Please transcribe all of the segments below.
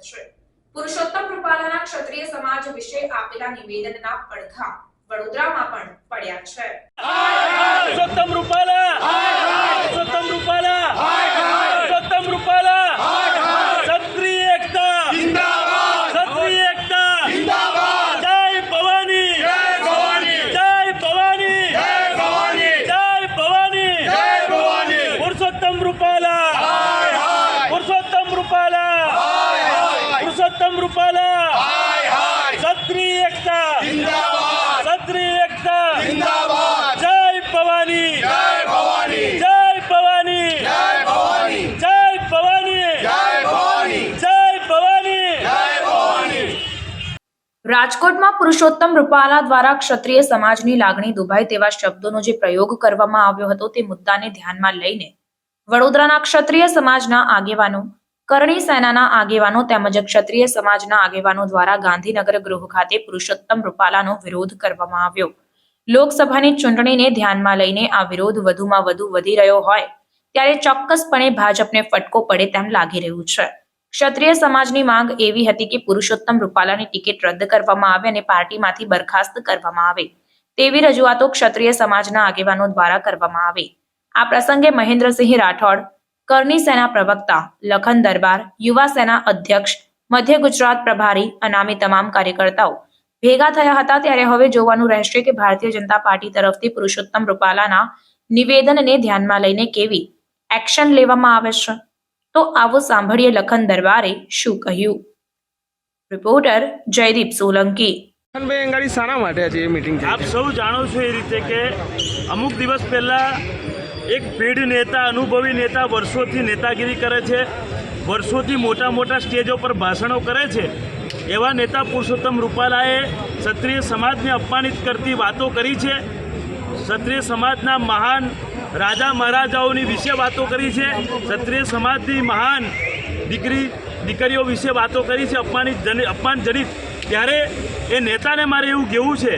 છે. પુરુષોત્તમ રૂપાલાના ક્ષત્રિય સમાજ વિશે આપેલા નિવેદનના પડઘા વડોદરામાં પણ પડ્યા છે. રૂપાલા! રૂપાલા પુરુષોત્તમ રૂપાલા ક્ષત્રિય એકતા ક્ષત્રિય એકતા જય ભવાની જય ભવાની જય ભવાની પુરુષોત્તમ રૂપાલા પુરુષોત્તમ રૂપાલા પુરુષોત્તમ રૂપાલા ક્ષત્રિય એકતા ક્ષત્રિય એકતા જય ભવાની! જય ભવાની! જય ભવાની! જય ભવાની! રાજકોટમાં પુરુષોત્તમ રૂપાલા દ્વારા ક્ષત્રિય સમાજની લાગણી દુભાય તેવા શબ્દોનો જે પ્રયોગ કરવામાં આવ્યો હતો તે મુદ્દાને ધ્યાનમાં લઈને વડોદરાના ક્ષત્રિય સમાજના આગેવાનો કરણી સેનાના આગેવાનો તેમજ ક્ષત્રિય સમાજના આગેવાનો દ્વારા ગાંધીનગર ગૃહ ખાતે પુરુષોત્તમ રૂપાલાનો વિરોધ કરવામાં આવ્યો. લોકસભાની ચૂંટણીને ધ્યાનમાં લઈને આ વિરોધ વધુમાં વધુ વધી રહ્યો હોય, ત્યારે ચોક્કસપણે ભાજપને ફટકો પડે તેમ લાગી રહ્યું છે. ક્ષત્રિય સમાજની માંગ એવી હતી કે પુરુષોત્તમ રૂપાલાની ટિકિટ રદ કરવામાં આવે અને પાર્ટીમાંથી બરખાસ્ત કરવામાં આવે, તેવી રજૂઆતો ક્ષત્રિય સમાજના આગેવાનો દ્વારા કરવામાં આવી. આ પ્રસંગે મહેન્દ્રસિંહ રાઠોડ કરણી સેના પ્રવક્તા, લખન દરબાર, યુવા સેના અધ્યક્ષ, મધ્ય ગુજરાત પ્રભારી, અનામી તમામ કાર્યકર્તાઓ ભેગા થયા હતા ત્યારે હવે જોવાનું રહેશે કે ભારતીય જનતા પાર્ટી તરફથી પુરુષોત્તમ રૂપાલાના નિવેદનને ધ્યાનમાં લઈને કેવી એક્શન લેવામાં આવે છે? તો આવો સાંભળીએ લખન દરબારે શું કહ્યું. રિપોર્ટર જયદીપ સોલંકી. અંગાડી શાના માટે આજે એ મીટિંગ આપ સૌ જાણો છો એ રીતે કે અમુક દિવસ પહેલા એક ભીડ નેતા અનુભવી નેતા વર્ષોથી નેતાગીરી કરે છે વર્ષોથી મોટા મોટા સ્ટેજો પર ભાષણો કરે છે. એવા નેતા પુરુષોત્તમ રૂપાલાએ ક્ષત્રિય સમાજને અપમાનિત કરતી વાતો કરી છે. ક્ષત્રિય સમાજના મહાન રાજા મહારાજાઓની વિશે વાતો કરી છે. ક્ષત્રિય સમાજની મહાન દીકરી, દીકરીઓ વિશે વાતો કરી છે, અપમાનિત જન- અપમાનજનિત. ત્યારે એ નેતાને મારે એવું કહેવું છે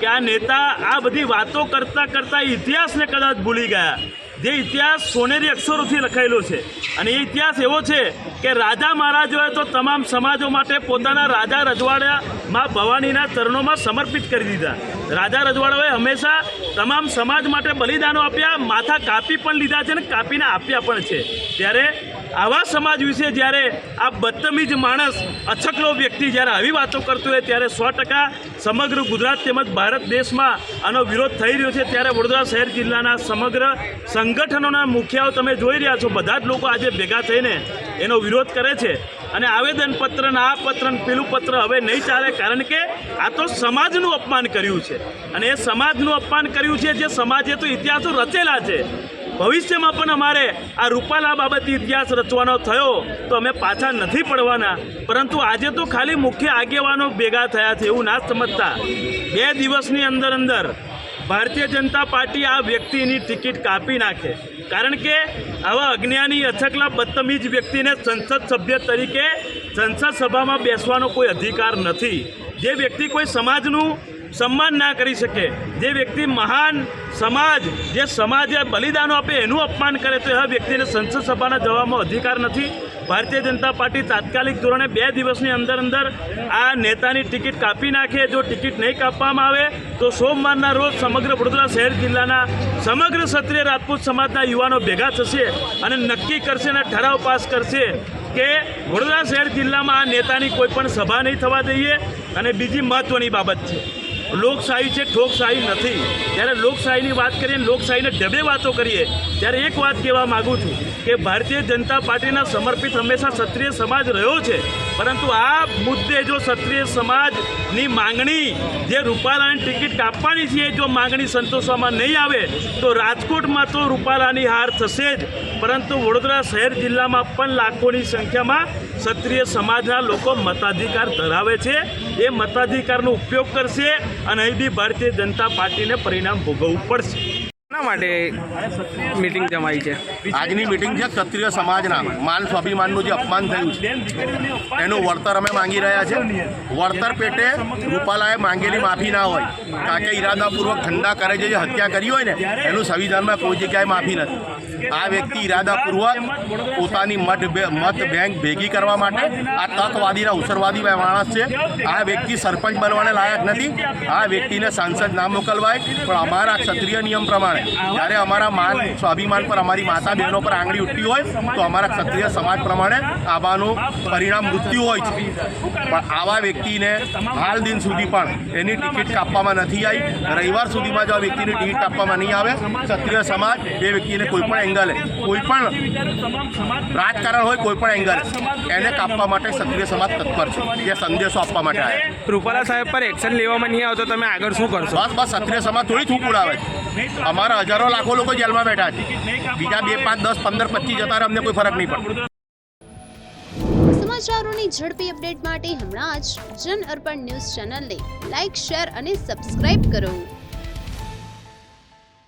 કે આ નેતા આ બધી વાતો કરતાં કરતાં ઇતિહાસને કદાચ ભૂલી ગયા. જે ઇતિહાસ સોનેરી અક્ષરોથી લખાયેલો છે. અને એ ઇતિહાસ એવો છે કે રાજા મહારાજોએ તો તમામ સમાજો માટે પોતાના રાજા રજવાડામાં ભવાનીના ચરણોમાં સમર્પિત કરી દીધા. રાજા રજવાડાઓએ હંમેશા તમામ સમાજ માટે બલિદાનો આપ્યા, માથા કાપી પણ લીધા છે અને કાપીને આપ્યા પણ છે. ત્યારે આવા સમાજ વિશે જ્યારે આ બદતમીજ માણસ અછકલો વ્યક્તિ જ્યારે આવી વાતો કરતો હોય ત્યારે સો ટકા સમગ્ર ગુજરાત તેમજ ભારત દેશમાં આનો વિરોધ થઈ રહ્યો છે. ત્યારે વડોદરા શહેર જિલ્લાના સમગ્ર સંગઠનોના મુખિયાઓ તમે જોઈ રહ્યા છો, બધા જ લોકો આજે ભેગા થઈને એનો વિરોધ કરે છે. અને આવેદનપત્ર ને આ પત્ર ને પેલું પત્ર હવે નહીં ચાલે કારણ કે આ તો સમાજનું અપમાન કર્યું છે. અને એ સમાજનું અપમાન કર્યું છે જે સમાજે તો ઇતિહાસો રચેલા છે. ભવિષ્યમાં પણ અમારે આ રૂપાલા બાબતે ઇતિહાસ રચવાનો થયો તો અમે પાછા નથી પડવાના. પરંતુ આજે તો ખાલી મુખ્ય આગેવાનો ભેગા થયા છે એવું ના સમજતા. બે દિવસની અંદર અંદર ભારતીય જનતા પાર્ટી આ વ્યક્તિની ટિકિટ કાપી નાખે. કારણ કે આવા અજ્ઞાની અછકલા બદતમીજ વ્યક્તિને સંસદ સભ્ય તરીકે સંસદ સભામાં બેસવાનો કોઈ અધિકાર નથી. જે વ્યક્તિ કોઈ સમાજનું સન્માન ના કરી શકે, જે વ્યક્તિ મહાન સમાજ, જે સમાજે બલિદાનો આપે એનું અપમાન કરે તો એવા વ્યક્તિને સંસદ સભાના જવામાં અધિકાર નથી. ભારતીય જનતા પાર્ટી તાત્કાલિક ધોરણે બે દિવસની અંદર અંદર આ નેતાની ટિકિટ કાપી નાખે. જો ટિકિટ નહીં કાપવામાં આવે, તો સોમવારના રોજ સમગ્ર વડોદરા શહેર જિલ્લાના સમગ્ર ક્ષત્રિય રાજપૂત સમાજના યુવાનો ભેગા થશે અને નક્કી કરશે અને ઠરાવ પાસ કરશે કે વડોદરા શહેર જિલ્લામાં આ નેતાની કોઈ પણ સભા નહીં થવા દઈએ. અને બીજી મહત્ત્વની બાબત છે. લોકશાહી છે, ઠોકશાહી નથી. જ્યારે લોકશાહીની વાત કરીએ, લોકશાહીને ઢબે વાતો કરીએ, ત્યારે એક વાત કહેવા માગું છું કે ભારતીય જનતા પાર્ટીના સમર્પિત હંમેશા ક્ષત્રિય સમાજ રહ્યો છે. પરંતુ આ મુદ્દે જો ક્ષત્રિય સમાજની માંગણી જે રૂપાલાની ટિકિટ કાપવાની છે જો માંગણી સંતોષવામાં નહીં આવે, તો રાજકોટમાં તો રૂપાલાની હાર થશે જ. પરંતુ વડોદરા શહેર જિલ્લામાં પણ લાખોની સંખ્યામાં ક્ષત્રિય સમાજના લોકો મતાધિકાર ધરાવે છે. એ મતાધિકારનો ઉપયોગ કરશે અને અહીં બી ભારતીય જનતા પાર્ટીને પરિણામ ભોગવવું પડશે. માટે મીટિંગ જમાઈ છે. આજની મિટિંગ છે ક્ષત્રિય સમાજના. માન સ્વાભિમાનનું જે અપમાન થયું છે, એનું વળતર અમે માંગી રહ્યા છે. વળતર પેટે રૂપાલાએ માંગેલી માફી ના હોય કારણ કે ઈરાદાપૂર્વક ઠંડા કરે જે હત્યા કરી હોય ને, એનું સંવિધાનમાં કોઈ જગ્યાએ માફી નથી. આ વ્યક્તિ ઈરાદાપૂર્વક પોતાની મત મત બેંક ભેગી કરવા માટે આ તકવાદીના ઉસરવાદી માણસ છે. આ વ્યક્તિ સરપંચ બનવાને લાયક નથી. આ વ્યક્તિને સાંસદ ના મોકલવાય. પણ અમારા ક્ષત્રિય નિયમ પ્રમાણે જ્યારે અમારા માન સ્વાભિમાન પર અમારી માતા બહેનો પર આંગળી ઉઠતી હોય તો અમારા ક્ષત્રિય સમાજ પ્રમાણે આવાનું પરિણામ મૃત્યુ હોય છે. પણ આવા વ્યક્તિને હાલ દિન સુધી પણ એની ટિકિટ કાપવામાં નથી આવી. રવિવાર સુધીમાં જો આ વ્યક્તિની ટિકિટ કાપવામાં નહીં આવે ક્ષત્રિય સમાજ એ વ્યક્તિને કોઈપણ એંગલે કોઈ પણ રાજકારણ હોય કોઈપણ એંગલ એને કાપવા માટે ક્ષત્રિય સમાજ તત્પર છે એ સંદેશો આપવા માટે આવે રૂપાલા સાહેબ પર એક્શન લેવામાં નહીં આવતો તમે આગળ શું કરશો? બસ બસ ક્ષત્રિય સમાજ થોડી થૂક ઉડાવે છે. અમારા હજારો લાખો લોકો જેલમાં બેઠા છે. બીજા બે, પાંચ, દસ, પંદર, પચીસ જતા અમને કોઈ ફરક નહીં પડતો. સમાચારોની ઝડપી અપડેટ માટે હમણાં જ જન અર્પણ ન્યૂઝ ચેનલને લાઇક શેર અને સબસ્ક્રાઇબ કરો.